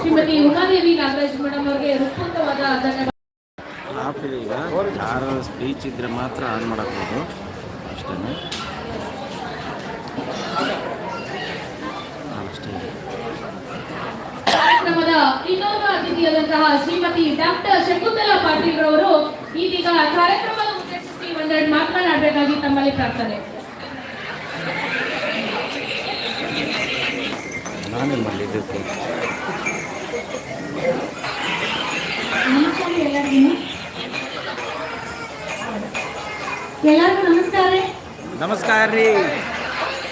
Shrimati Umadevi Nagaraj madam ಅವರಿಗೆ off ಇದೆ ಈಗ ಯಾರ ಸ್ಪೀಚ್ ಇದ್ರೆ ಮಾತ್ರ ಆನ್ ಮಾಡಬಹುದು ಅಷ್ಟೇ ಕಾರ್ಯಕ್ರಮದ ಇನ್ನೊಬ್ಬ ಅತಿಥಿಯಾದಂತಹ ಶ್ರೀಮತಿ ಡಾಕ್ಟರ್ ಶಕುಂತಲಾ ಪಾಟೀಲ್ ರವರು ಇದೀಗ ಕಾರ್ಯಕ್ರಮದ ಉದ್ದೇಶಿಸಿ ಒಂದೆರಡು ಮಾತನಾಡಬೇಕಾಗಿ ತಮ್ಮಲ್ಲಿ ಪ್ರಾರ್ಥನೆ. ನಾನೇ ಮಾಡಲಿದ್ದಕ್ಕೆ ನಮಸ್ಕಾರ ಎಲ್ಲರಿಗೂ ಎಲ್ಲರಿಗೂ ನಮಸ್ಕಾರ ರೀ. ನಮಸ್ಕಾರ ರೀ.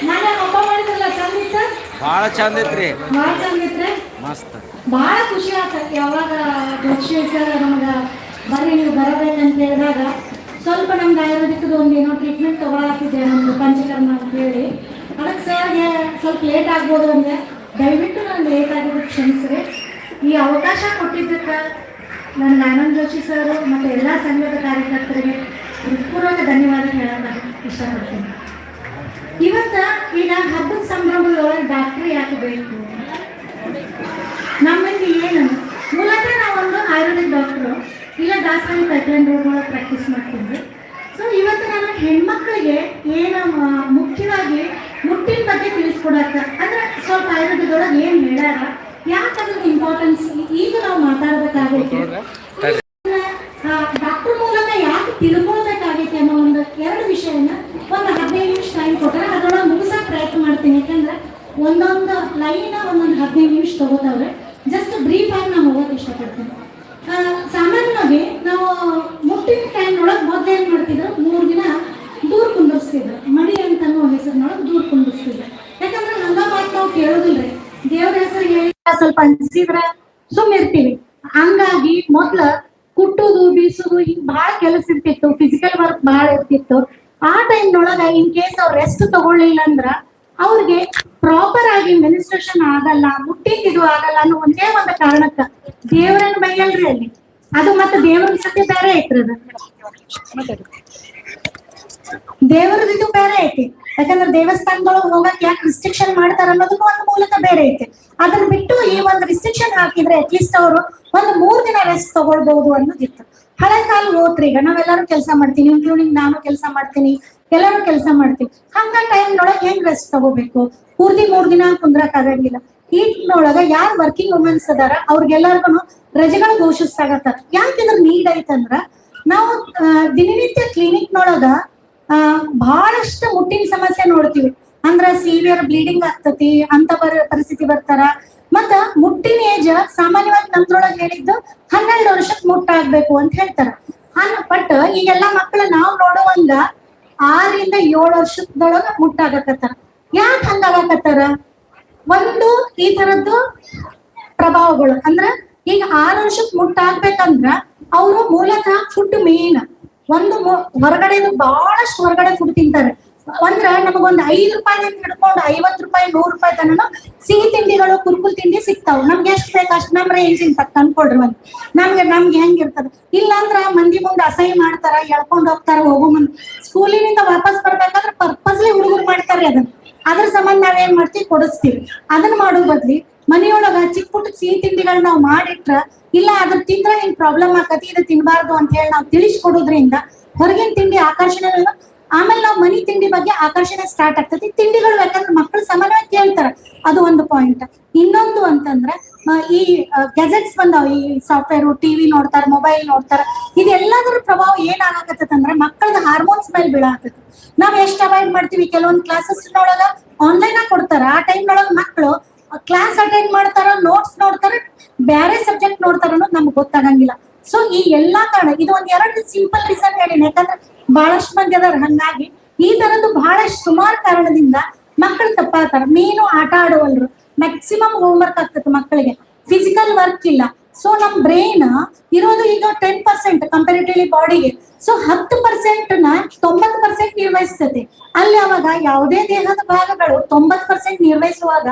ನಾನು ಹಬ್ಬ ಮಾಡಿದ್ರಲ್ಲ ಚಂದ ಭಾಳ ಚಂದ ಐತ್ರಿ. ಭಾಳ ಚಂದ ಇತ್ರಿ ಮಸ್ತ್. ಭಾಳ ಖುಷಿ ಆತ ಯಾವಾಗ ಸರ್ ನಮ್ಗೆ ಬರ್ರಿ ನೀವು ಬರಬೇಕಂತ ಹೇಳಿದಾಗ ಸ್ವಲ್ಪ ನಮ್ಗೆ ಆಯುರ್ವೇದಿಕದ ಒಂದು ಏನೋ ಟ್ರೀಟ್ಮೆಂಟ್ ತಗೊಳತ್ತಿದ್ದೆ ನಮ್ದು ಪಂಚಕರ್ಮ ಅಂತ ಹೇಳಿ. ಅದಕ್ಕೆ ಸರ್ಗೆ ಸ್ವಲ್ಪ ಲೇಟ್ ಆಗ್ಬೋದು ಅಂದ್ರೆ ದಯವಿಟ್ಟು ನಾನು ಲೇಟ್ ಆಗಿರೋದು ಕ್ಷಮಿಸ್ರಿ. ಈ ಅವಕಾಶ ಕೊಟ್ಟಿದ್ದಕ್ಕೆ ನನ್ನ ನಾನಂದ್ ಜೋಶಿ ಸರ್ ಮತ್ತು ಎಲ್ಲ ಸಂಘದ ಕಾರ್ಯಕರ್ತರಿಗೆ ಹೃತ್ಪೂರ್ವಕ ಧನ್ಯವಾದ ಹೇಳೋಣ ಇಷ್ಟಪಡ್ತೀನಿ. ಇವತ್ತು ಈಗ ಹಬ್ಬದ ಸಂಭ್ರಮದೊಳಗೆ ಡಾಕ್ಟ್ರಿ ಯಾಕೆ ಬೇಕು? ನಮ್ಮಲ್ಲಿ ಏನು? ಮೂಲತಃ ನಾವೊಂದು ಆಯುರ್ವೇದಿಕ್ ಡಾಕ್ಟ್ರು, ಇಲ್ಲ ದಾಸವಾಳಿ ಪೈಪ್ಲೈನ್ ರೋಡ್ ಪ್ರಾಕ್ಟೀಸ್ ಮಾಡ್ತಿದ್ವಿ. ಸೊ ಇವತ್ತು ನಾನು ಹೆಣ್ಮಕ್ಳಿಗೆ ಏನು ಮುಖ್ಯವಾಗಿ ಮುಟ್ಟಿನ ಬಗ್ಗೆ ತಿಳಿಸ್ಕೊಡಕ್ಕೆ ಅಂದ್ರೆ ಸ್ವಲ್ಪ ಆಯುರ್ವೇದದೊಳಗೆ ಏನು ಹೇಳ್ಯಾರ? ಯಾಕೆ ಅದ್ರ ಇಂಪಾರ್ಟೆನ್ಸ್ ಈಗ ನಾವು ಮಾತಾಡ್ಬೇಕಾಗೈತೆ. ಡಾಕ್ಟರ್ ಮೂಲಕ ಯಾಕೆ ತಿಳ್ಕೊಳ್ಬೇಕಾಗೈತೆ ಅನ್ನೋ ಒಂದು ಎರಡು ವಿಷಯನ ಒಂದು ಹದಿನೈದು ನಿಮಿಷ ಟೈಮ್ ಕೊಟ್ಟರೆ ಅದರೊಳಗೆ ಮುಗಿಸೋಕೆ ಪ್ರಯತ್ನ ಮಾಡ್ತೀನಿ. ಯಾಕಂದ್ರೆ ಒಂದೊಂದು ಲೈನ್ ಒಂದೊಂದು ಹದಿನೈದು ನಿಮಿಷ ತಗೋತಾವ್ರೆ. ಜಸ್ಟ್ ಬ್ರೀಫ್ ಆಗಿ ನಾನು ಹೋಗೋಕೆ ಇಷ್ಟಪಡ್ತೀನಿ. ಆ, ಸಾಮಾನ್ಯವಾಗಿ ನಾವು ಮುಟ್ಟಿನ ಟೈಮ್ನೊಳಗೆ ಮೊದಲು ಏನು ಮಾಡ್ತಿದ್ರು? ಮೂರು ದಿನ ದೂರ ಕುಂದಿರ್ಸ್ತಿದ್ರು. ಮಡಿ ಅಂತ ಅನ್ನೋ ಹೆಸರಿನೊಳಗೆ ದೂರ ಕುಂದಿರ್ಸ್ತಿದ್ರು. ಯಾಕಂದ್ರೆ ಹಂಗ ಮಾತು ನಾವು ಕೇಳೋದಿಲ್ರಿ. ದೇವ್ರ ಹೆಸರು ಹೇಳಿ ಸ್ವಲ್ಪ ಅನ್ಸಿದ್ರ ಸುಮ್ ಇರ್ತೀವಿ. ಹಂಗಾಗಿ ಮೊದ್ಲ ಕುಟ್ಟುದು, ಬೀಸುದು ಹಿಂಗ್ ಬಹಳ ಕೆಲಸ ಇರ್ತಿತ್ತು. ಫಿಸಿಕಲ್ ವರ್ಕ್ ಬಹಳ ಇರ್ತಿತ್ತು. ಆ ಟೈಮ್ನೊಳಗ ಇನ್ ಕೇಸ್ ಅವ್ರು ರೆಸ್ಟ್ ತಗೊಳ್ಳಿಲ್ಲ ಅಂದ್ರ ಅವ್ರಿಗೆ ಪ್ರಾಪರ್ ಆಗಿ ಮಿನಿಸ್ಟ್ರೇಷನ್ ಆಗಲ್ಲ ಮುಟ್ಟಿಂಗ್ ಇದು ಆಗಲ್ಲ ಅನ್ನೋ ಒಂದೇ ಒಂದು ಕಾರಣಕ್ಕ ದೇವರನ್ನ ಬೈಯಲ್ರಿ ಅಲ್ಲಿ. ಅದು ಮತ್ತೆ ದೇವರ ಸತ್ಯ ಬೇರೆ ಐತ್ರಿ ಅದು. ದೇವರದ್ದು ಬೇರೆ ಐತಿ. ಯಾಕಂದ್ರೆ ದೇವಸ್ಥಾನದೊಳಗೆ ಹೋಗಕ್ ಯಾಕೆ ರಿಸ್ಟ್ರಿಕ್ಷನ್ ಮಾಡ್ತಾರ ಅನ್ನೋದಕ್ಕೂ ಒಂದು ಮೂಲಕ ಬೇರೆ ಐತಿ. ಅದನ್ನ ಬಿಟ್ಟು ಈ ಒಂದು ರಿಸ್ಟ್ರಿಕ್ಷನ್ ಹಾಕಿದ್ರೆ ಅಟ್ಲೀಸ್ಟ್ ಅವರು ಒಂದು ಮೂರ್ ದಿನ ರೆಸ್ಟ್ ತಗೊಳ್ಬಹುದು ಅನ್ನೋದಿತ್ತು. ಹಳೆ ಕಾಲ ಹೋತ್ರಿ, ಈಗ ನಾವೆಲ್ಲರೂ ಕೆಲಸ ಮಾಡ್ತೀನಿ ಇನ್ಕ್ಲೂಡಿಂಗ್ ನಾನು ಕೆಲಸ ಮಾಡ್ತೀನಿ, ಎಲ್ಲರೂ ಕೆಲಸ ಮಾಡ್ತೀವಿ. ಹಂಗ ಟೈಮ್ನೊಳಗೆ ಹೆಂಗ್ ರೆಸ್ಟ್ ತಗೋಬೇಕು? ಪೂರ್ತಿ ಮೂರ್ ದಿನ ಕುಂದ್ರಕ್ ಆಗಂಗಿಲ್ಲ. ಈಟ್ನೊಳಗ ಯಾರು ವರ್ಕಿಂಗ್ ವುಮೆನ್ಸ್ ಅದಾರ ಅವ್ರಿಗೆಲ್ಲರಿಗೂ ರಜೆಗಳು ಘೋಷಿಸ್ತಾಗತ್ತ. ಯಾಕೆ ಇದ್ರ ನೀಡ್ ಐತಂದ್ರ, ನಾವು ದಿನನಿತ್ಯ ಕ್ಲಿನಿಕ್ನೊಳಗ ಬಹಳಷ್ಟು ಮುಟ್ಟಿನ ಸಮಸ್ಯೆ ನೋಡ್ತೀವಿ. ಅಂದ್ರ ಸಿವಿಯರ್ ಬ್ಲೀಡಿಂಗ್ ಆಗ್ತತಿ, ಅಂತ ಬರ, ಪರಿಸ್ಥಿತಿ ಬರ್ತಾರ. ಮತ್ತ ಮುಟ್ಟಿನ ಏಜ್ ಸಾಮಾನ್ಯವಾಗಿ ನಮ್ದ್ರೊಳಗೆ ಹೇಳಿದ್ದು ಹನ್ನೆರಡು ವರ್ಷಕ್ಕೆ ಮುಟ್ಟಾಗ್ಬೇಕು ಅಂತ ಹೇಳ್ತಾರ. ಅನ್ ಬಟ್ ಈಗೆಲ್ಲ ಮಕ್ಕಳು ನಾವು ನೋಡುವಂಗ ಆರರಿಂದ ಏಳು ವರ್ಷದೊಳಗ ಮುಟ್ಟಾಗಕತ್ತಾರ. ಯಾಕೆ ಹಂಗಾಗಕತ್ತಾರ? ಒಂದು, ಈ ತರದ್ದು ಪ್ರಭಾವಗಳು. ಅಂದ್ರ ಈಗ ಆರು ವರ್ಷಕ್ಕೆ ಮುಟ್ಟಾಗ್ಬೇಕಂದ್ರ ಅವರು ಮೂಲತಃ ಫುಡ್ ಮೇನ್ ಒಂದು ಹೊರಗಡೆ ಬಹಳಷ್ಟು ಹೊರಗಡೆ ಫುಡ್ ತಿಂತಾರೆ. ಅಂದ್ರೆ ನಮಗೊಂದು ಐದು ರೂಪಾಯಿದಿಂದ ಹಿಡ್ಕೊಂಡು ಐವತ್ತು ರೂಪಾಯಿ, ನೂರು ರೂಪಾಯಿ ತನನು ಸಿಹಿ ತಿಂಡಿಗಳು, ಕುರ್ಕುಲ್ ತಿಂಡಿ ಸಿಗ್ತಾವ. ನಮ್ಗೆ ಎಷ್ಟು ಬೇಕು ಅಷ್ಟು ನಮ್ ರೇಂಜಿನ ತಕ್ಕ ಅನ್ಕೊಡ್ರಿ ಒಂದು ನಮ್ಗೆ ನಮ್ಗೆ ಹೆಂಗಿರ್ತದ ಇಲ್ಲಾಂದ್ರ ಮಂದಿ ಮುಂದೆ ಅಸಹ್ಯ ಮಾಡ್ತಾರ, ಎಳ್ಕೊಂಡ್ ಹೋಗ್ತಾರ, ಹೋಗೋ ಮುಂದೆ. ಸ್ಕೂಲಿನಿಂದ ವಾಪಸ್ ಬರ್ಬೇಕಾದ್ರೆ ಪರ್ಪಸ್ಲಿ ಹುಡುಗರು ಮಾಡ್ತಾರೆ ಅದನ್ನ. ಅದ್ರ ಸಂಬಂಧ ನಾವೇನ್ ಮಾಡ್ತೀವಿ? ಕೊಡಿಸ್ತೀವಿ. ಅದನ್ನ ಮಾಡೋ ಬದ್ಲಿ ಮನೆಯೊಳಗ ಚಿಕ್ಕ ಪುಟ್ಟ ಸಿಹಿ ತಿಂಡಿಗಳನ್ನ ನಾವು ಮಾಡಿಟ್ರ ಇಲ್ಲ ಅದ್ರ ತಿಂದ್ರ ಹಿಂಗ್ ಪ್ರಾಬ್ಲಮ್ ಆಕತಿ, ಇದು ತಿನ್ಬಾರ್ದು ಅಂತ ಹೇಳಿ ನಾವು ತಿಳಿಸ್ಕೊಡೋದ್ರಿಂದ ಹೊರಗಿನ ತಿಂಡಿ ಆಕರ್ಷಣೆ ಆಮೇಲೆ ನಾವು ಮನಿ ತಿಂಡಿ ಬಗ್ಗೆ ಆಕರ್ಷಣೆ ಸ್ಟಾರ್ಟ್ ಆಗ್ತತಿ ತಿಂಡಿಗಳು ಯಾಕಂದ್ರೆ ಮಕ್ಕಳು ಸಮಾನವಾಗಿ ಕೇಳ್ತಾರ. ಅದು ಒಂದು ಪಾಯಿಂಟ್ ಇನ್ನೊಂದು ಅಂತಂದ್ರೆ ಈ ಗೆಜೆಟ್ಸ್ ಬಂದಾವ. ಈ ಸಾಫ್ಟ್ವೇರ್ ಟಿವಿ ನೋಡ್ತಾರ ಮೊಬೈಲ್ ನೋಡ್ತಾರ. ಇದೆಲ್ಲದರ ಪ್ರಭಾವ ಏನಾಗತ್ತಂದ್ರೆ ಮಕ್ಕಳದ ಹಾರ್ಮೋನ್ಸ್ ಮೇಲೆ ಬೀಳಾಕತ್ತ ನಾವ್ ಎಷ್ಟ್ ಅವಾಯ್ಡ್ ಮಾಡ್ತೀವಿ? ಕೆಲವೊಂದ್ ಕ್ಲಾಸಸ್ ನೊಳಗ ಆನ್ಲೈನ್ ಆಗಿ ಕೊಡ್ತಾರ. ಆ ಟೈಮ್ ನೊಳಗ ಮಕ್ಕಳು ಕ್ಲಾಸ್ ಅಟೆಂಡ್ ಮಾಡ್ತಾರ ನೋಟ್ಸ್ ನೋಡ್ತಾರ ಬೇರೆ ಸಬ್ಜೆಕ್ಟ್ ನೋಡ್ತಾರ ಅನ್ನೋದು ನಮ್ಗೆ ಗೊತ್ತಾಗಂಗಿಲ್ಲ. ಸೊ ಈ ಎಲ್ಲಾ ಕಾರಣ, ಇದು ಒಂದ್ ಎರಡು ಸಿಂಪಲ್ ರೀಸನ್ ಹೇಳಿನಿ. ಯಾಕಂದ್ರೆ ಬಹಳಷ್ಟು ಮಂದಿ ಅದಾರ. ಹಂಗಾಗಿ ಈ ತರದ್ದು ಬಹಳಷ್ಟು ಸುಮಾರು ಕಾರಣದಿಂದ ಮಕ್ಕಳು ತಪ್ಪಾಗ್ತಾರ. ಮೇನು ಆಟ ಆಡುವಲ್ರು ಮ್ಯಾಕ್ಸಿಮಮ್ ಹೋಮ್ ವರ್ಕ್ ಆಗ್ತದೆ ಮಕ್ಕಳಿಗೆ ಫಿಸಿಕಲ್ ವರ್ಕ್ ಇಲ್ಲ. ಸೊ ನಮ್ ಬ್ರೈನ್ ಇರೋದು ಈಗ ಟೆನ್ ಪರ್ಸೆಂಟ್ ಕಂಪೇರಿಟಿವ್ಲಿ ಬಾಡಿಗೆ ಸೊ ಹತ್ತು ಪರ್ಸೆಂಟ್ನ ತೊಂಬತ್ ಪರ್ಸೆಂಟ್ ನಿರ್ವಹಿಸ್ತದೆ. ಅಲ್ಲಿ ಅವಾಗ ಯಾವುದೇ ದೇಹದ ಭಾಗಗಳು ತೊಂಬತ್ ಪರ್ಸೆಂಟ್ ನಿರ್ವಹಿಸುವಾಗ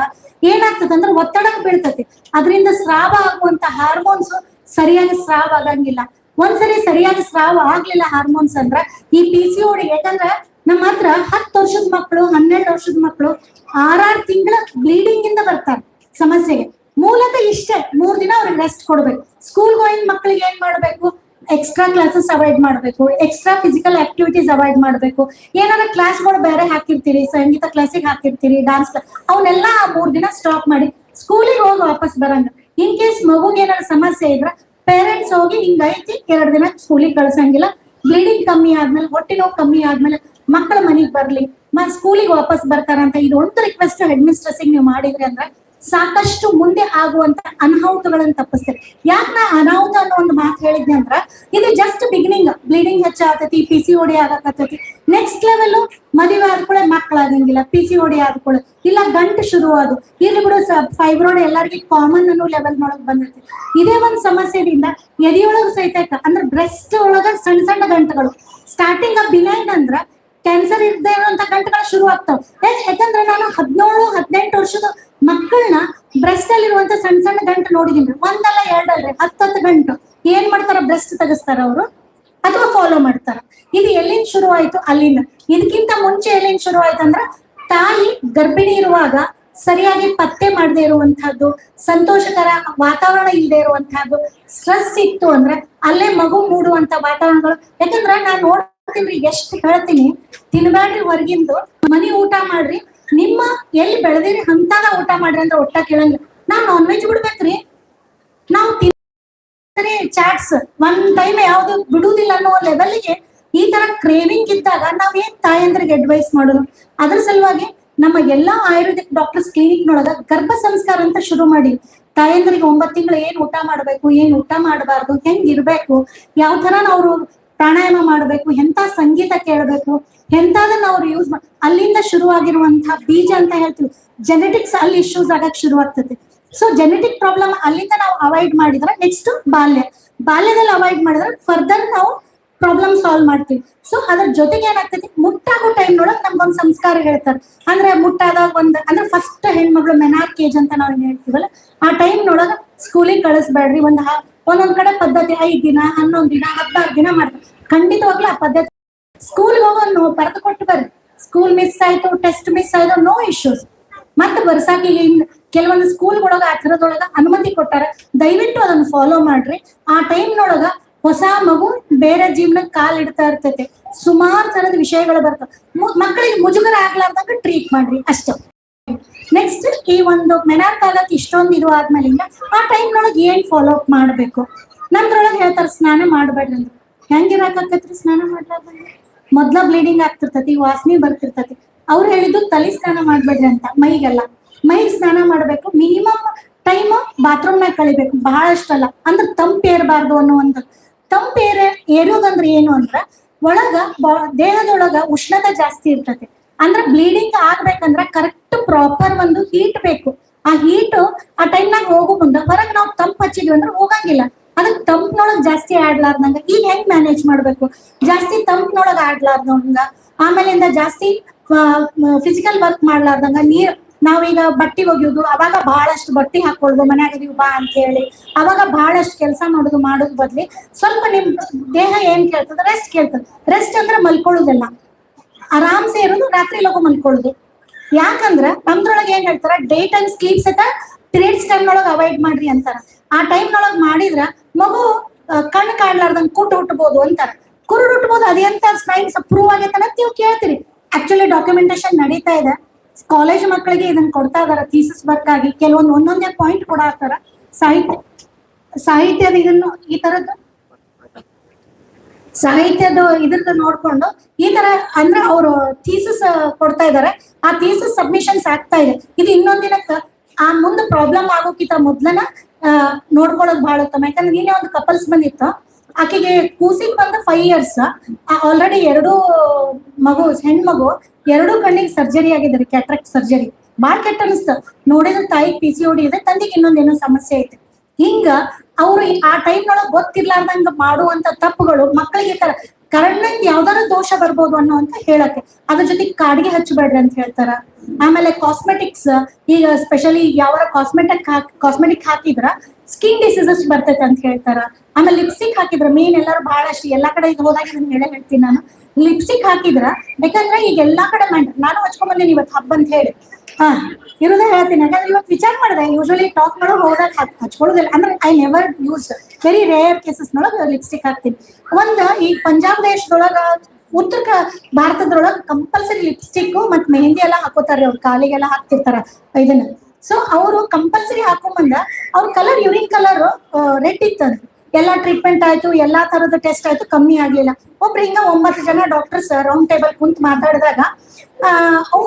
ಏನಾಗ್ತದೆ ಅಂದ್ರೆ ಒತ್ತಡಕ್ಕೆ ಬೀಳ್ತದೆ. ಅದರಿಂದ ಸ್ರಾವ ಆಗುವಂತ ಹಾರ್ಮೋನ್ಸ್ ಸರಿಯಾಗಿ ಸ್ರಾವ ಆಗಂಗಿಲ್ಲ. ಒಂದ್ಸರಿ ಸರಿಯಾಗಿ ಸ್ರಾವ ಆಗ್ಲಿಲ್ಲ ಹಾರ್ಮೋನ್ಸ್ ಅಂದ್ರ ಈ ಪಿ ಸಿ ಓಡಿ ಯಾಕಂದ್ರ ನಮ್ಮ ಹತ್ರ ಹತ್ತು ವರ್ಷದ ಮಕ್ಕಳು ಹನ್ನೆರಡು ವರ್ಷದ ಮಕ್ಕಳು ಆರಾರು ತಿಂಗಳ ಬ್ಲೀಡಿಂಗ್ ಇಂದ ಬರ್ತಾರೆ ಸಮಸ್ಯೆಗೆ. ಮೂಲತಃ ಇಷ್ಟೇ. ಕೊಡ್ಬೇಕು. ಸ್ಕೂಲ್ ಗೋಯಿಂಗ್ ಮಕ್ಕಳಿಗೆ ಏನ್ ಮಾಡ್ಬೇಕು? ಎಕ್ಸ್ಟ್ರಾ ಕ್ಲಾಸಸ್ ಅವಾಯ್ಡ್ ಮಾಡಬೇಕು. ಎಕ್ಸ್ಟ್ರಾ ಫಿಸಿಕಲ್ ಆಕ್ಟಿವಿಟೀಸ್ ಅವಾಯ್ಡ್ ಮಾಡಬೇಕು. ಕ್ಲಾಸ್ ಕ್ಲಾಸ್ಗಳು ಬೇರೆ ಹಾಕಿರ್ತೀರಿ, ಸಂಗೀತ ಕ್ಲಾಸಿಗೆ ಹಾಕಿರ್ತೀರಿ ಡಾನ್ಸ್ ಅವನ್ನೆಲ್ಲ ಆ ಮೂರ್ ದಿನ ಸ್ಟಾಪ್ ಮಾಡಿ ಸ್ಕೂಲಿಗೆ ಹೋಗಿ ವಾಪಸ್ ಬರಂಗ. ಇನ್ ಕೇಸ್ ಮಗುಗೆ ಏನಾದ್ರು ಸಮಸ್ಯೆ ಇದ್ರ ಪೇರೆಂಟ್ಸ್ ಹೋಗಿ ಹಿಂಗೈತಿ ಎರಡ್ ದಿನ ಸ್ಕೂಲಿಗೆ ಕಳ್ಸಂಗಿಲ್ಲ. ಬ್ಲೀಡಿಂಗ್ ಕಮ್ಮಿ ಆದ್ಮೇಲೆ, ಹೊಟ್ಟೆ ನೋವು ಕಮ್ಮಿ ಆದ್ಮೇಲೆ ಮಕ್ಕಳ ಮನೆಗೆ ಬರ್ಲಿ. ಮ ಸ್ಕೂಲಿಗೆ ವಾಪಸ್ ಬರ್ತಾರಂತ ಇದು ಒಂದು ರಿಕ್ವೆಸ್ಟ್ ಹೆಡ್ ಮಿಸ್ಟ್ರೆಸ್ಸಿಗೆ ನೀವು ಮಾಡಿದ್ರಿ ಅಂದ್ರೆ ಸಾಕಷ್ಟು ಮುಂದೆ ಆಗುವಂತ ಅನಾಹುತಗಳನ್ನ ತಪ್ಪಿಸ್ತಾರೆ. ಯಾಕೆ ನಾ ಅನಾಹುತ ಅನ್ನೋ ಒಂದು ಮಾತು ಹೇಳಿದ್ದೆ ಅಂದ್ರ, ಇದು ಜಸ್ಟ್ ಬಿಗಿನಿಂಗ್ ಬ್ಲೀಡಿಂಗ್ ಹೆಚ್ಚಾಗತೈತಿ ಪಿ ಸಿ ಓಡಿ ಆಗಕತ್ತೈತಿ. ನೆಕ್ಸ್ಟ್ ಲೆವೆಲ್ ಮದುವೆ ಮಕ್ಕಳು ಮಕ್ಕಳಾಗಂಗಿಲ್ಲ ಪಿ ಸಿ ಓಡಿ ಆದ್ಕೊಳ್ಳೆ ಇಲ್ಲ ಗಂಟು ಶುರು ಇಲ್ಲಿ ಕೂಡ ಫೈಬ್ರೋಡ್ ಎಲ್ಲರಿಗೂ ಕಾಮನ್ ಅನ್ನೋ ಲೆವೆಲ್ ನೊಳಗೆ ಬಂದೈತಿ ಇದೇ ಒಂದು ಸಮಸ್ಯೆದಿಂದ ಎದೆಯೊಳಗ ಸಹಿತ, ಅಂದ್ರೆ ಬ್ರೆಸ್ಟ್ ಒಳಗ ಸಣ್ಣ ಸಣ್ಣ ಗಂಟುಗಳು. ಸ್ಟಾರ್ಟಿಂಗ್ ಬಿನೈನ್ ಅಂದ್ರ ಕ್ಯಾನ್ಸರ್ ಇರದೇ ಇರುವಂತ ಗಂಟುಗಳು ಶುರು ಆಗ್ತಾವೆ. ಯಾಕಂದ್ರೆ ನಾನು ಹದಿನೇಳು, ಹದಿನೆಂಟು ವರ್ಷದ ಮಕ್ಕಳನ್ನ ಬ್ರೆಸ್ಟ್ ಅಲ್ಲಿ ಇರುವಂತ ಸಣ್ಣ ಸಣ್ಣ ಗಂಟು ನೋಡಿದೀನಿ. ಒಂದಲ್ಲ ಎರಡಲ್ರಿ, ಹತ್ತತ್ತು ಗಂಟು. ಏನ್ ಮಾಡ್ತಾರ ಬ್ರೆಸ್ಟ್ ತೆಗಿಸ್ತಾರ ಅವರು? ಅಥವಾ ಫಾಲೋ ಮಾಡ್ತಾರ. ಇದು ಎಲ್ಲಿಂದ ಶುರು ಆಯ್ತು? ಅಲ್ಲಿಂದ. ಇದಕ್ಕಿಂತ ಮುಂಚೆ ಎಲ್ಲಿಂದ ಶುರು ಆಯ್ತು ಅಂದ್ರ, ತಾಯಿ ಗರ್ಭಿಣಿ ಇರುವಾಗ ಸರಿಯಾಗಿ ಪತ್ತೆ ಮಾಡದೇ ಇರುವಂತಹದ್ದು, ಸಂತೋಷಕರ ವಾತಾವರಣ ಇಲ್ಲದೆ ಇರುವಂತಹದ್ದು ಸ್ಟ್ರೆಸ್ ಇತ್ತು ಅಂದ್ರೆ ಅಲ್ಲೇ ಮಗು ಮೂಡುವಂತ ವಾತಾವರಣಗಳು. ಯಾಕಂದ್ರ ನಾನ್ ನೋಡ್ತೀನಿ ಎಷ್ಟು ಹೇಳ್ತೀನಿ. ತಿನ್ಬ್ಯಾಡ್ರಿ ಹೊರಗಿಂದು. ಮನಿ ಊಟ ಮಾಡ್ರಿ. ನಿಮ್ಮ ಎಲ್ಲಿ ಬೆಳೆದಿರಿ ಅಂತಾಗ ಊಟ ಮಾಡ್ರಿ ಅಂದ್ರೆ ಒಟ್ಟ ಕೇಳಂಗಿಲ್ಲ. ನಾವ್ ನಾನ್ ವೆಜ್ ಬಿಡ್ಬೇಕ್ರಿ. ನಾವು ಚಾಟ್ಸ್. ಒಂದ್ ಟೈಮ್ ಯಾವ್ದು ಬಿಡುವುದಿಲ್ಲ ಅನ್ನೋ ಲೆವೆಲ್ಗೆ ಈ ತರ ಕ್ರೇವಿಂಗ್ ಇದ್ದಾಗ ನಾವೇನ್ ತಾಯಂದ್ರಿಗೆ ಅಡ್ವೈಸ್ ಮಾಡೋದು? ಅದ್ರ ಸಲುವಾಗಿ ನಮ್ಮ ಎಲ್ಲಾ ಆಯುರ್ವೇದಿಕ್ ಡಾಕ್ಟರ್ಸ್ ಕ್ಲಿನಿಕ್ ನೊಳಗ ಗರ್ಭ ಸಂಸ್ಕಾರ ಅಂತ ಶುರು ಮಾಡಿ. ತಾಯಂದ್ರಿಗೆ ಒಂಬತ್ತು ತಿಂಗಳು ಏನ್ ಊಟ ಮಾಡ್ಬೇಕು, ಏನ್ ಊಟ ಮಾಡಬಾರ್ದು, ಹೆಂಗ್ ಇರ್ಬೇಕು, ಯಾವ ತರ ನಾವು ಪ್ರಾಣಾಯಾಮ ಮಾಡಬೇಕು ಎಂತ ಸಂಗೀತ ಕೇಳಬೇಕು ಎಂತಾದನ್ನ ಅವ್ರು ಯೂಸ್ ಅಲ್ಲಿಂದ ಶುರುವಾಗಿರುವಂತಹ ಬೀಜ ಅಂತ ಹೇಳ್ತೀವಿ. ಜೆನೆಟಿಕ್ಸ್ ಅಲ್ಲಿ ಇಶ್ಯೂಸ್ ಆಗಕ್ ಶುರು ಆಗ್ತದೆ ಸೊ ಜೆನೆಟಿಕ್ ಪ್ರಾಬ್ಲಮ್ ಅಲ್ಲಿಂದ ನಾವು ಅವಾಯ್ಡ್ ಮಾಡಿದ್ರೆ ನೆಕ್ಸ್ಟ್ ಬಾಲ್ಯ. ಬಾಲ್ಯದಲ್ಲಿ ಅವಾಯ್ಡ್ ಮಾಡಿದ್ರೆ ಫರ್ದರ್ ನಾವು ಪ್ರಾಬ್ಲಮ್ ಸಾಲ್ವ್ ಮಾಡ್ತೀವಿ. ಸೊ ಅದ್ರ ಜೊತೆಗೆ ಏನಾಗ್ತೈತಿ? ಮುಟ್ಟಾಗೋ ಟೈಮ್ ನೊಳಗೆ ನಮ್ಗೊಂದ್ ಸಂಸ್ಕಾರ ಹೇಳ್ತಾರೆ. ಅಂದ್ರೆ ಮುಟ್ಟಾದಾಗ ಒಂದ್, ಅಂದ್ರೆ ಫಸ್ಟ್ ಹೆಣ್ಮಗಳು ಮೆನಾರ್ ಕೇಜ್ ಅಂತ ನಾವು ಏನ್ ಹೇಳ್ತೀವಲ್ಲ, ಆ ಟೈಮ್ ನೊಳಗ ಸ್ಕೂಲಿಗೆ ಕಳಿಸ್ಬೇಡ್ರಿ, ಒಂದ್ ಒಂದೊಂದ್ ಕಡೆ ಪದ್ಧತಿ, ಐದ್ ದಿನ, ಹನ್ನೊಂದ್ ದಿನ, ಹದಿನಾರು ದಿನ ಮಾಡ್ತಾರೆ ಖಂಡಿತವಾಗ್ಲೂ ಆ ಪದ್ಧತಿ ಸ್ಕೂಲ್ಗೆ ನೋವು ಬರೆದು ಕೊಟ್ಟು ಬರ್ರಿ. ಸ್ಕೂಲ್ ಮಿಸ್ ಆಯ್ತು ಟೆಸ್ಟ್ ಮಿಸ್ ಆಯ್ತು ನೋ ಇಶ್ಯೂಸ್ ಮತ್ತೆ ಬರ್ಸಾಕ ಈಗ ಕೆಲವೊಂದು ಸ್ಕೂಲ್ಗಳೊಳಗ ಒಳಗ ಥರದೊಳಗ ಅನುಮತಿ ಕೊಟ್ಟಾರ, ದಯವಿಟ್ಟು ಅದನ್ನ ಫಾಲೋ ಮಾಡ್ರಿ. ಆ ಟೈಮ್ನೊಳಗ ಹೊಸ ಮಗು ಬೇರೆ ಜೀವನಕ್ಕೆ ಇಡ್ತಾ ಇರ್ತೈತೆ. ಸುಮಾರು ತರದ ವಿಷಯಗಳು ಬರ್ತವೆ. ಮಕ್ಕಳಿಗೆ ಮುಜುಗರ ಆಗ್ಲಾರ್ದಂಗ ಟ್ರೀಟ್ ಮಾಡ್ರಿ ಅಷ್ಟೇ. ನೆಕ್ಸ್ಟ್ ಈ ಒಂದು ಮೆನಾರ್ ಕಾಲಕ್ಕೆ ಇಷ್ಟೊಂದು ಇದು ಆದ್ಮೇಲಿಂದ ಆ ಟೈಮ್ನೊಳಗೆ ಏನ್ ಫಾಲೋ ಅಪ್ ಮಾಡ್ಬೇಕು? ನಮ್ದ್ರೊಳಗೆ ಹೇಳ್ತಾರ, ಸ್ನಾನ ಮಾಡ್ಬೇಡ್ರಿ ಅಂದ್ರೆ. ಹೆಂಗಿರಾಕತ್ರಿ ಸ್ನಾನ ಮಾಡ್ಲಾರ್ದಂಗ ಮೊದ್ಲ ಬ್ಲೀಡಿಂಗ್ ಆಗ್ತಿರ್ತತಿ, ವಾಸನೆ ಬರ್ತಿರ್ತತಿ. ಅವ್ರು ಹೇಳಿದ್ದು ತಲೆ ಸ್ನಾನ ಮಾಡ್ಬೇಡ್ರಿ ಅಂತ, ಮೈಗೆಲ್ಲ. ಮೈಗೆ ಸ್ನಾನ ಮಾಡ್ಬೇಕು, ಮಿನಿಮಮ್ ಟೈಮ್ ಬಾತ್ರೂಮ್ನಾಗ ಕಳಿಬೇಕು, ಬಹಳಷ್ಟಲ್ಲ. ಅಂದ್ರೆ ತಂಪ್ ಏರ್ಬಾರ್ದು ಅನ್ನೋ ಒಂದು. ತಂಪ್ ಏರ, ಏರೋದಂದ್ರೆ ಏನು ಅಂದ್ರ, ಒಳಗ ದೇಹದೊಳಗ ಉಷ್ಣತೆ ಜಾಸ್ತಿ ಇರ್ತದೆ ಅಂದ್ರೆ ಬ್ಲೀಡಿಂಗ್ ಆಗ್ಬೇಕಂದ್ರ ಕರೆಕ್ಟ್ ಪ್ರಾಪರ್ ಒಂದು ಹೀಟ್ ಬೇಕು. ಆ ಹೀಟ್ ಆ ಟೈಮ್ನಾಗ ಹೋಗೋ ಮುಂದ ಹೊರಗೆ ನಾವು ತಂಪ್ ಹಚ್ಚಿದ್ವಿ ಅಂದ್ರೆ ಹೋಗಂಗಿಲ್ಲ. ಅದಕ್ಕೆ ತಂಪ್ನೊಳಗ್ ಜಾಸ್ತಿ ಆಡ್ಲಾರ್ದಂಗ ಈಗ ಹೆಂಗ್ ಮ್ಯಾನೇಜ್ ಮಾಡ್ಬೇಕು? ಜಾಸ್ತಿ ತಂಪ್ನೊಳಗ್ ಆಡ್ಲಾರ್ದಂಗ ಆಮೇಲಿಂದ ಜಾಸ್ತಿ ಫಿಸಿಕಲ್ ವರ್ಕ್ ಮಾಡ್ಲಾರ್ದಂಗ ನೀರ್, ನಾವೀಗ ಬಟ್ಟಿ ಒಗೆಯೋದು, ಅವಾಗ ಬಹಳಷ್ಟು ಬಟ್ಟಿ ಹಾಕೊಳ್ಳೋದು ಮನ್ಯಾಗ ನೀವು ಬಾ ಅಂತ ಹೇಳಿ. ಅವಾಗ ಬಹಳಷ್ಟು ಕೆಲಸ ಮಾಡೋದು, ಮಾಡೋದ್ ಬದ್ಲಿ ಸ್ವಲ್ಪ ನಿಮ್ ದೇಹ ಏನ್ ಕೇಳ್ತದ ರೆಸ್ಟ್ ಕೇಳ್ತದ. ರೆಸ್ಟ್ ಅಂದ್ರೆ ಮಲ್ಕೊಳ್ಳೋದಿಲ್ಲ. ಆರಾಮ್ಸೆ ಇರೋದು ರಾತ್ರಿ ಲಗು ಮಲ್ಕೊಳ್ಳೋದು. ಯಾಕಂದ್ರ ನಮ್ದ್ರೊಳಗೆ ಏನ್ ಹೇಳ್ತಾರ ಡೇ ಟೈಮ್ ಸ್ಲೀಪ್ ಸತ ಪೀರಿಯಡ್ಸ್ ಟೈಮ್ ಒಳಗ ಅವಾಯ್ಡ್ ಮಾಡ್ರಿ ಅಂತಾರ. ಆ ಟೈಮ್ ನೊಳಗ್ ಮಾಡಿದ್ರ ಮಗು ಕಣ್ಣು ಕಾಣ್ಲಾರ್ದಂಗ್ ಕುಟ್ಟು ಹುಟ್ಟಬಹುದು ಅಂತಾರ. ಕುರುಡು ಹುಟ್ಟಬಹುದು ಅದೆಂತ ಸೈನ್ಸ್ ಪ್ರೂವ್ ಆಗೈತೆ ಅಂತ ನೀವು ಕೇಳ್ತೀರಿ. ಆಕ್ಚುಲಿ ಡಾಕ್ಯುಮೆಂಟೇಶನ್ ನಡೀತಾ ಇದೆ. ಕಾಲೇಜ್ ಮಕ್ಕಳಿಗೆ ಇದನ್ನ ಕೊಡ್ತಾ ಇದಾರ ಥೀಸಿಸ್ ವರ್ಕ್ ಆಗಿ. ಕೆಲವೊಂದು ಒಂದೊಂದೇ ಪಾಯಿಂಟ್ ಕೂಡ ಹಾಕ್ತಾರ. ಸಾಹಿತ್ಯ, ಸಾಹಿತ್ಯದ ಇದನ್ನು ಈ ತರದ್ದು ಸಾಹಿತ್ಯದ ಇದ್ರದ್ದು ನೋಡ್ಕೊಂಡು ಈ ತರ ಅಂದ್ರೆ ಅವರು ಥೀಸಸ್ ಕೊಡ್ತಾ ಇದ್ದಾರೆ ಆ ಥೀಸಸ್ ಸಬ್ಮಿಷನ್ಸ್ ಆಗ್ತಾ ಇದೆ. ಇದು ಇನ್ನೊಂದ್ ಆ ಮುಂದೆ ಪ್ರಾಬ್ಲಮ್ ಆಗೋಕ್ಕಿಂತ ಮೊದ್ಲನ ನೋಡ್ಕೊಳ್ಳೋದು ಬಹಳ ಉತ್ತಮ. ಯಾಕಂದ್ರೆ ನೀನೇ ಒಂದು ಕಪಲ್ಸ್ ಬಂದಿತ್ತು. ಆಕೆಗೆ ಕೂಸಿಗೆ ಬಂದ ಫೈವ್ ಇಯರ್ಸ್ ಆಲ್ರೆಡಿ ಎರಡು ಮಗು, ಹೆಣ್ಮಗು ಎರಡು ಕಣ್ಣಿಗೆ ಸರ್ಜರಿ ಆಗಿದ್ದಾರೆ ಕ್ಯಾಟ್ರಾಕ್ಟ್ ಸರ್ಜರಿ ಬಾಳ್ ಕೆಟ್ಟ ಅನಿಸ್ತ. ನೋಡಿದ್ರೆ ತಾಯಿ ಪಿ ಸಿ ಓಡಿ ಇದೆ, ತಂದಿಗೆ ಇನ್ನೊಂದೇನೋ ಸಮಸ್ಯೆ ಐತೆ. ಹಿಂಗ ಅವ್ರು ಆ ಟೈಮ್ ನೊಳಗ್ ಗೊತ್ತಿರ್ಲಾರ್ದಂಗ ಮಾಡುವಂತ ತಪ್ಪುಗಳು ಮಕ್ಕಳಿಗೆ ತರ ಕಣ್ಣಂಗ್ ಯಾವ್ದಾರ ದೋಷ ಬರ್ಬೋದು ಅನ್ನೋ ಅಂತ ಹೇಳಕ್ಕೆ. ಅದ್ರ ಜೊತೆ ಕಾಡಿಗೆ ಹಚ್ಚಬೇಡ್ರಿ ಅಂತ ಹೇಳ್ತಾರ. ಆಮೇಲೆ ಕಾಸ್ಮೆಟಿಕ್ಸ್ ಈಗ ಸ್ಪೆಷಲಿ ಯಾವ ಕಾಸ್ಮೆಟಿಕ್ ಕಾಸ್ಮೆಟಿಕ್ ಹಾಕಿದ್ರ ಸ್ಕಿನ್ ಡಿಸೀಸಸ್ ಬರ್ತೈತೆ ಅಂತ ಹೇಳ್ತಾರ. ಆಮೇಲೆ ಲಿಪ್ಸ್ಟಿಕ್ ಹಾಕಿದ್ರ ಮೇನ್ ಎಲ್ಲರೂ ಬಹಳಷ್ಟು ಎಲ್ಲಾ ಕಡೆ ಇದು ಹೋದಾಗ ಇದನ್ನ ಹೇಳೇ ಹೇಳ್ತೀನಿ ನಾನು. ಲಿಪ್ಸ್ಟಿಕ್ ಹಾಕಿದ್ರ, ಯಾಕಂದ್ರೆ ಈಗ ಎಲ್ಲಾ ಕಡೆ ಮಾಡ್ರಿ ನಾನು ಹಚ್ಕೊಂಡ್ ಬಂದೇನಿ ಇವತ್ತು ಹಬ್ಬ ಅಂತ ಹೇಳಿ. ಹಾ, ಇರೋದೇ ಹೇಳ್ತೀನಿ. ಯಾಕಂದ್ರೆ ಇವತ್ತು ವಿಚಾರ ಮಾಡಿದೆ. ಯೂಶಲಿ ಟಾಕ್ ಮಾಡೋ ಹೋದಾಗ ಹಚ್- ಹಚ್ಕೊಳ್ಳೋದಿಲ್ಲ. ಅಂದ್ರೆ I never use very rare cases ನೊಳಗೆ ಲಿಪ್ಸ್ಟಿಕ್ ಹಾಕ್ತೀನಿ. ಒಂದು ಈ ಪಂಜಾಬ್ ದೇಶದೊಳಗ, ಉತ್ತರ ಭಾರತದೊಳಗ ಕಂಪಲ್ಸರಿ ಲಿಪ್ಸ್ಟಿಕ್ ಮತ್ ಮೆಹಂದಿ ಎಲ್ಲ ಹಾಕೋತಾರ್ರಿ ಅವ್ರ. ಕಾಲಿಗೆಲ್ಲ ಹಾಕ್ತಿರ್ತಾರ ಇದನ್ನ. ಸೊ ಅವರು ಕಂಪಲ್ಸರಿ ಹಾಕೊಂಬಂದ ಅವ್ರ ಕಲರ್ ಯೂರಿನ್ ಕಲರ್ ರೆಡ್ ಇತ್ತು ಎಲ್ಲಾ ಟ್ರೀಟ್ಮೆಂಟ್ ಆಯ್ತು, ಎಲ್ಲಾ ತರದ ಟೆಸ್ಟ್ ಆಯ್ತು, ಕಮ್ಮಿ ಆಗ್ಲಿಲ್ಲ. ಒಬ್ರು ಹಿಂಗ ಒಂಬತ್ತು ಜನ ಡಾಕ್ಟರ್ಸ್ ರೌಂಡ್ ಟೇಬಲ್ ಕುಂತ್ ಮಾತಾಡಿದಾಗ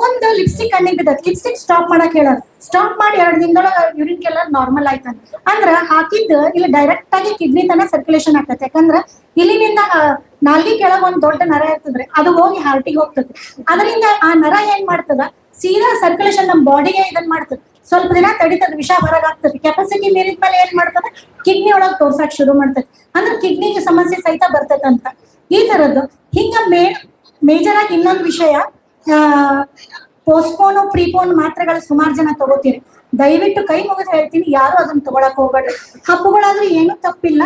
ಒಂದು ಲಿಪ್ಸ್ಟಿಕ್ ಕಣ್ಣಿಗೆ ಬಿದ್ದ ಲಿಪ್ಸ್ಟಿಕ್ ಸ್ಟಾಪ್ ಮಾಡಕ್ ಹೇಳ ಸ್ಟಾಪ್ ಮಾಡಿ ಎರಡು ದಿನದೊಳಗ ಯೂರಿನ್ ಕೆಲ ನಾರ್ಮಲ್ ಆಯ್ತಂತ ಅಂದ್ರ ಹಾಕಿದ್ದು ಇಲ್ಲಿ ಡೈರೆಕ್ಟ್ ಆಗಿ ಕಿಡ್ನಿ ತನ ಸರ್ಕ್ಯುಲೇಷನ್ ಆಗ್ತದೆ ಯಾಕಂದ್ರ ಇಲ್ಲಿನಿಂದ ನಾಲ್ಕಿ ಕೆಳಗ್ ಒಂದ್ ದೊಡ್ಡ ನರ ಇರ್ತದ್ರಿ, ಅದು ಹೋಗಿ ಹಾರ್ಟಿಗೆ ಹೋಗ್ತದೆ. ಅದರಿಂದ ಆ ನರ ಏನ್ ಮಾಡ್ತದ? ಸೀದಾ ಸರ್ಕ್ಯುಲೇಷನ್ ನಮ್ ಬಾಡಿಗೆ ಇದನ್ ಮಾಡ್ತದ. ಸ್ವಲ್ಪ ದಿನ ತಡಿತದ, ವಿಷ ಹೊರಗಾಗ್ತದೆ ಕೆಪಾಸಿಟಿ ಮೀರಿದ ಮೇಲೆ ಏನ್ ಮಾಡ್ತದ? ಕಿಡ್ನಿ ಒಳಗ್ ತೋರ್ಸಕ್ ಶುರು ಮಾಡ್ತದೆ. ಅಂದ್ರೆ ಕಿಡ್ನಿಗೆ ಸಮಸ್ಯೆ ಸಹಿತ ಬರ್ತೈತೆ ಅಂತ ಈ ತರದ್ದು ಹಿಂಗ ಮೇ ಮೇಜರ್ ಆಗಿ ಇನ್ನೊಂದು ವಿಷಯ ಪೋಸ್ಟ್ಪೋನ್ ಪ್ರೀಪೋನ್ ಮಾತ್ರೆಗಳು ಸುಮಾರು ಜನ ತಗೋತೀರಿ. ದಯವಿಟ್ಟು ಕೈ ಮುಗಿದು ಹೇಳ್ತೀನಿ, ಯಾರು ಅದನ್ನ ತಗೊಳಕ್ ಹೋಗ್ಬೇಡ್ರಿ. ಹಬ್ಬಗಳಾದ್ರೂ ಏನೂ ತಪ್ಪಿಲ್ಲ,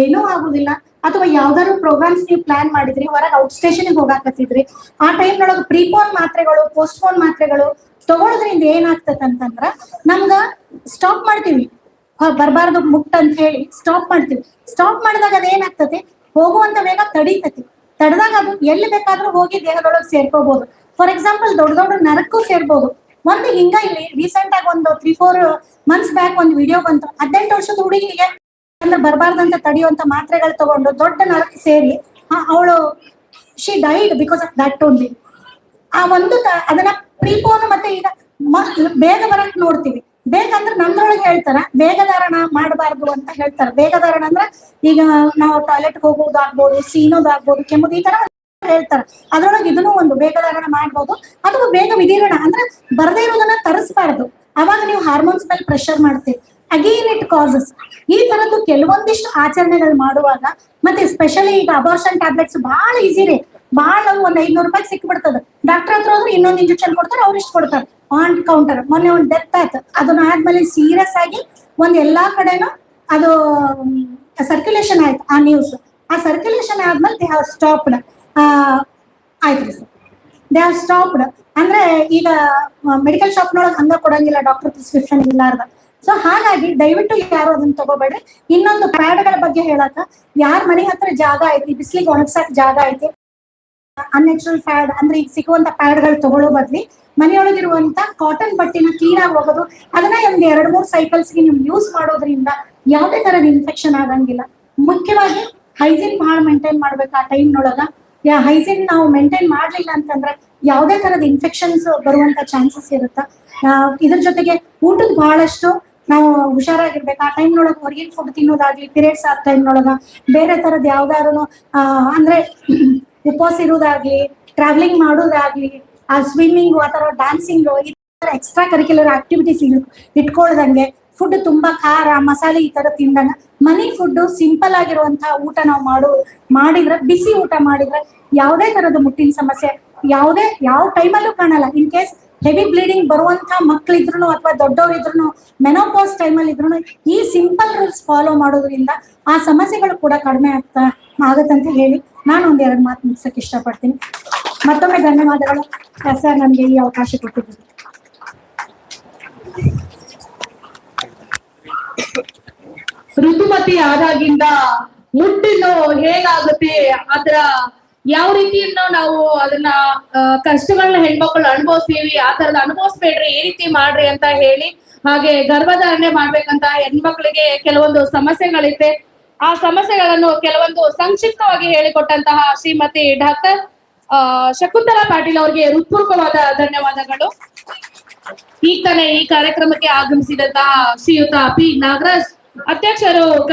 ಏನೂ ಆಗುದಿಲ್ಲ. ಅಥವಾ ಯಾವ್ದಾದ್ರು ಪ್ರೋಗ್ರಾಮ್ಸ್ ನೀವು ಪ್ಲಾನ್ ಮಾಡಿದ್ರಿ, ಹೊರಗೆ ಔಟ್ ಸ್ಟೇಷನ್ಗೆ ಹೋಗಾಕತ್ತಿದ್ರಿ. ಆ ಟೈಮ್ ಒಳಗೆ ಪ್ರೀಪೋನ್ ಮಾತ್ರೆಗಳು ಪೋಸ್ಟ್ಪೋನ್ ಮಾತ್ರೆಗಳು ತಗೊಳೋದ್ರಿಂದ ಏನಾಗ್ತದೆ ಅಂತಂದ್ರ, ನಮ್ಗ ಸ್ಟಾಪ್ ಮಾಡ್ತೀವಿ. ಬರಬಾರ್ದು ಮುಟ್ ಅಂತ ಹೇಳಿ ಸ್ಟಾಪ್ ಮಾಡ್ತೀವಿ. ಸ್ಟಾಪ್ ಮಾಡಿದಾಗ ಅದ ಏನಾಗ್ತದೆ, ಹೋಗುವಂತ ವೇಗ ತಡೀತತಿ. ತಡೆದಾಗ ಅದು ಎಲ್ಲಿ ಬೇಕಾದ್ರೂ ಹೋಗಿ ದೇಹದೊಳಗೆ ಸೇರ್ಕೋಬಹುದು ಫಾರ್ ಎಕ್ಸಾಂಪಲ್ ದೊಡ್ಡ ದೊಡ್ಡ ನರಕ್ಕೂ ಸೇರ್ಬೋದು. ಒಂದು ಹಿಂಗ ಇಲ್ಲಿ ರೀಸೆಂಟ್ ಆಗಿ ಒಂದು ತ್ರೀ ಫೋರ್ ಮಂತ್ಸ್ ಬ್ಯಾಕ್ ಒಂದು ವಿಡಿಯೋ ಬಂತು. ಹದಿನೆಂಟು ವರ್ಷದ ಹುಡುಗಿಗೆ ಅಂದ್ರೆ ಬರಬಾರ್ದಂತ ತಡೆಯುವಂತ ಮಾತ್ರೆಗಳು ತಗೊಂಡು ದೊಡ್ಡ ನರಕ್ಕೆ ಸೇರಿ ಅವಳು she died because of that only ಆ ಒಂದು ಅದನ್ನ ಪ್ರೀಪೋನ್ ಮತ್ತೆ ಈಗ ಬೇಗ ಬರಕ್ ನೋಡ್ತೀವಿ. ಬೇಗ ಅಂದ್ರೆ ನಮ್ದ್ರೊಳಗೆ ಹೇಳ್ತಾರ ಬೇಗಧಾರಣ ಮಾಡಬಾರ್ದು ಅಂತ ಹೇಳ್ತಾರ. ಬೇಗಧಾರಣ ಅಂದ್ರೆ ಈಗ ನಾವು ಟಾಯ್ಲೆಟ್ ಹೋಗೋದಾಗ್ಬೋದು ಸೀನೋದಾಗ್ಬೋದು ಕೆಮ್ಮುದು ಈ ತರ ಹೇಳ್ತಾರ. ಅದ್ರೊಳಗೆ ಇದನ್ನು ಒಂದು ಬೇಗಧಾರಣ ಮಾಡ್ಬೋದು ಅಥವಾ ಬೇಗ ವಿದೀರಣ ಅಂದ್ರೆ ಬರದೇ ಇರೋದನ್ನ ತರಿಸ್ಬಾರ್ದು. ಅವಾಗ ನೀವು ಹಾರ್ಮೋನ್ಸ್ ಮೇಲೆ ಪ್ರೆಷರ್ ಮಾಡ್ತೀವಿ ಅಗೇನ್ ಇಟ್ ಕಾಸಸ್ ಈ ತರದ್ದು ಕೆಲವೊಂದಿಷ್ಟು ಆಚರಣೆಗಳು ಮಾಡುವಾಗ ಮತ್ತೆ ಸ್ಪೆಷಲಿ ಈಗ ಅಬಾರ್ಷನ್ ಟ್ಯಾಬ್ಲೆಟ್ಸ್ ಬಹಳ ಈಸಿ ರೀ. ಬಹಳ ಒಂದ್ ಐದ್ನೂರು ರೂಪಾಯಿ ಸಿಕ್ಬಿಡ್ತದ. ಡಾಕ್ಟರ್ ಹತ್ರ ಹೋದ್ರೆ ಇನ್ನೊಂದು ಇಂಜೆಕ್ಷನ್ ಕೊಡ್ತಾರೆ, ಅವ್ರು ಇಷ್ಟು ಕೊಡ್ತಾರೆ. ಆನ್ ಕೌಂಟರ್ ಮೊನ್ನೆ ಒಂದು ಡೆತ್ ಆಯ್ತು. ಅದನ್ನ ಆದ್ಮೇಲೆ ಸೀರಿಯಸ್ ಆಗಿ ಒಂದ್ ಎಲ್ಲಾ ಕಡೆನೂ ಅದು ಸರ್ಕ್ಯುಲೇಷನ್ ಆಯ್ತು ಆ ನ್ಯೂಸ್ ಆ ಸರ್ಕ್ಯುಲೇಷನ್ ಆದ್ಮೇಲೆ ದೇ ಸ್ಟಾಪ್ಡ್ ಆಯ್ತ್ರಿ ಸರ್. ದೇ ಹ್ಯಾವ್ ಸ್ಟಾಪ್ಡ್ ಅಂದ್ರೆ ಈಗ ಮೆಡಿಕಲ್ ಶಾಪ್ನೊಳಗೆ ಹಂಗ ಕೊಡಂಗಿಲ್ಲ ಡಾಕ್ಟರ್ ಪ್ರಿಸ್ಕ್ರಿಪ್ಷನ್ ಇಲ್ಲಾರ್ದ. ಸೊ ಹಾಗಾಗಿ ದಯವಿಟ್ಟು ಯಾರು ಅದನ್ನ ತಗೋಬೇಡ್ರಿ. ಇನ್ನೊಂದು ಪ್ಯಾಡ್ಗಳ ಬಗ್ಗೆ ಹೇಳಾಕ. ಯಾರ ಮನೆ ಹತ್ರ ಜಾಗ ಐತಿ, ಬಿಸಿಲಿಗೆ ಒಣಗ್ಸಾಕ್ ಜಾಗ ಐತಿ ಅನ್ಯಾಚುರಲ್ ಪ್ಯಾಡ್ ಅಂದ್ರೆ ಈಗ ಸಿಗುವಂತ ಪ್ಯಾಡ್ಗಳು ತಗೊಳ್ಳೋ ಬದ್ಲಿ ಮನೆಯೊಳಗಿರುವಂತ ಕಾಟನ್ ಬಟ್ಟೆನ ಕ್ಲೀನ್ ಆಗಿ ಹೋಗೋದು. ಅದನ್ನ ಒಂದ್ ಎರಡ್ ಮೂರ್ ಸೈಕಲ್ಸ್ಗೆ ನೀವು ಯೂಸ್ ಮಾಡೋದ್ರಿಂದ ಯಾವುದೇ ತರದ ಇನ್ಫೆಕ್ಷನ್ ಆಗಂಗಿಲ್ಲ. ಮುಖ್ಯವಾಗಿ ಹೈಜೀನ್ ಬಹಳ ಮೇಂಟೈನ್ ಮಾಡ್ಬೇಕು ಆ ಟೈಮ್ನೊಳಗ ಯಾ ಹೈಜೀನ್ ನಾವು ಮೇಂಟೈನ್ ಮಾಡ್ಲಿಲ್ಲ ಅಂತಂದ್ರೆ ಯಾವುದೇ ತರದ ಇನ್ಫೆಕ್ಷನ್ಸ್ ಬರುವಂತ ಚಾನ್ಸಸ್ ಇರುತ್ತ? ಆ, ಇದ್ರ ಜೊತೆಗೆ ಊಟದ ಬಹಳಷ್ಟು ನಾವು ಹುಷಾರಾಗಿರ್ಬೇಕು. ಆ ಟೈಮ್ನೊಳಗೆ ಹೊರಗಿನ ಫುಡ್ ತಿನ್ನೋದಾಗ್ಲಿ ಪೀರಿಯಡ್ಸ್ ಆ ಟೈಮ್ನೊಳಗ ಬೇರೆ ತರದ್ ಯಾವ್ದಾದ್ರು ಅಂದ್ರೆ ಉಪವಾಸ ಇರೋದಾಗ್ಲಿ ಟ್ರಾವೆಲಿಂಗ್ ಮಾಡೋದಾಗ್ಲಿ ಆ ಸ್ವಿಮ್ಮಿಂಗ್ ಅಥವಾ ಡ್ಯಾನ್ಸಿಂಗ್ ಈ ತರ ಎಕ್ಸ್ಟ್ರಾ ಕರಿಕ್ಯುಲರ್ ಆಕ್ಟಿವಿಟೀಸ್ ಇಟ್ಕೊಳ್ದಂಗೆ ಫುಡ್ ತುಂಬಾ ಖಾರ, ಮಸಾಲೆ ಈ ತರ ತಿಂದಾಗ ಮನಿ ಫುಡ್ ಸಿಂಪಲ್ ಆಗಿರುವಂತಹ ಊಟ ನಾವು ಮಾಡು, ಮಾಡಿದ್ರೆ, ಬಿಸಿ ಊಟ ಮಾಡಿದ್ರೆ ಯಾವುದೇ ತರದ ಮುಟ್ಟಿನ ಸಮಸ್ಯೆ, ಯಾವುದೇ, ಯಾವ ಟೈಮಲ್ಲೂ ಕಾಣಲ್ಲ. ಇನ್ ಕೇಸ್ ಹೆವಿ ಬ್ಲೀಡಿಂಗ್ ಬರುವಂತ ಮಕ್ಳಿದ್ರು ಅಥವಾ ದೊಡ್ಡವರಿದ್ರು ಮೆನೋಪಾಸ್ ಟೈಮಲ್ಲಿ ಇದ್ರು ಈ ಸಿಂಪಲ್ ರೂಲ್ಸ್ ಫಾಲೋ ಮಾಡೋದ್ರಿಂದ ಆ ಸಮಸ್ಯೆಗಳು ಕೂಡ ಕಡಿಮೆ ಆಗ್ತಾ ಆಗತ್ತಂತ ಹೇಳಿ ನಾನು ಒಂದ್ ಎರಡು ಮಾತು ಮುಗಿಸಕ್ ಇಷ್ಟಪಡ್ತೀನಿ. ಮತ್ತೊಮ್ಮೆ ಧನ್ಯವಾದಗಳು. ಸರ್ ನಮ್ಗೆ ಈ ಅವಕಾಶ ಕೊಟ್ಟಿದ್ದೀರಿ ಋತುಮತಿ ಆದಾಗಿಂದ ಮುಟ್ಟಿನ್ನು ಹೇಗಾಗುತ್ತೆ, ಅದರ ಯಾವ ರೀತಿಯನ್ನು ನಾವು ಅದನ್ನ ಕಷ್ಟಗಳನ್ನ ಹೆಣ್ಮಕ್ಳು ಅನುಭವಿಸ್ತೀವಿ, ಆ ತರದ ಅನುಭವಿಸ್ಬೇಡ್ರಿ, ಈ ರೀತಿ ಮಾಡ್ರಿ ಅಂತ ಹೇಳಿ ಹಾಗೆ ಗರ್ಭಧಾರಣೆ ಮಾಡ್ಬೇಕಂತ ಹೆಣ್ಮಕ್ಳಿಗೆ ಕೆಲವೊಂದು ಸಮಸ್ಯೆಗಳಿದೆ. ಆ ಸಮಸ್ಯೆಗಳನ್ನು ಕೆಲವೊಂದು ಸಂಕ್ಷಿಪ್ತವಾಗಿ ಹೇಳಿಕೊಟ್ಟಂತಹ ಶ್ರೀಮತಿ ಡಾಕ್ಟರ್ ಶಕುಂತಲಾ ಪಾಟೀಲ್ ಅವರಿಗೆ ಹೃತ್ಪೂರ್ವಕವಾದ ಧನ್ಯವಾದಗಳು. ತಾನೇ ಈ ಕಾರ್ಯಕ್ರಮಕ್ಕೆ ಆಗಮಿಸಿದಂತಹ ಶ್ರೀಯುತ ಪಿ ನಾಗರಾಜ್. ಅಧ್ಯಕ್ಷರು